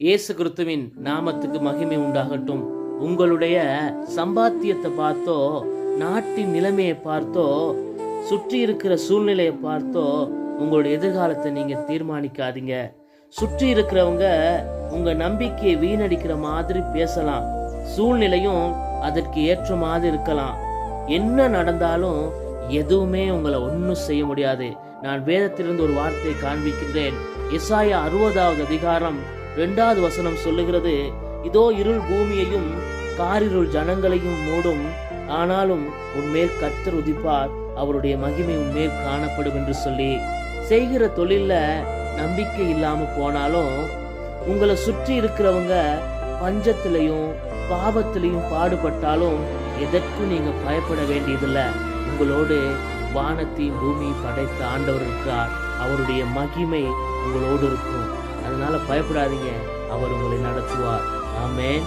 இயேசு கிறிஸ்துவின் நாமத்துக்கு மகிமை உண்டாகட்டும். உங்களுடைய சம்பாத்தியத்தை பார்த்தோ நாட்டின் நிலைமையை பார்த்தோ சுற்றி இருக்கிற சூழ்நிலையை பார்த்தோ உங்களுடைய எதிர்காலத்தை நீங்க தீர்மானிக்காதீங்க. சுற்றி இருக்கிறவங்க உங்க நம்பிக்கையை வீணடிக்கிற மாதிரி பேசலாம். சூழ்நிலையும் அதற்கு ஏற்ற மாதிரி இருக்கலாம். என்ன நடந்தாலும் எதுவுமே உங்களை ஒன்றும் செய்ய முடியாது. நான் வேதத்திலிருந்து ஒரு வார்த்தையை காண்பிக்கின்றேன். இசாயா அறுபதாவது அதிகாரம் இரண்டாவது வசனம் சொல்லுகிறது இதோ இருள் பூமியையும் காரிருள் ஜனங்களையும் மூடும். ஆனாலும் உன்மேல் கர்த்தர் உதிப்பார். அவருடைய மகிமை உன்மேல் காணப்படும் என்று சொல்லி செய்கிற தொழில நம்பிக்கை இல்லாம போனாலும் உங்களை சுற்றி இருக்கிறவங்க பஞ்சத்திலையும் பாவத்திலையும் பாடுபட்டாலும் எதற்கும் நீங்க பயப்பட வேண்டியதில்லை. உங்களோடு வானத்தையும் பூமியும் படைத்த ஆண்டவர் இருக்கிறார். அவருடைய மகிமை உங்களோடு இருக்கும். அதனால பயப்படாதீங்க. அவர் உங்களை நடத்துவார். ஆமேன்.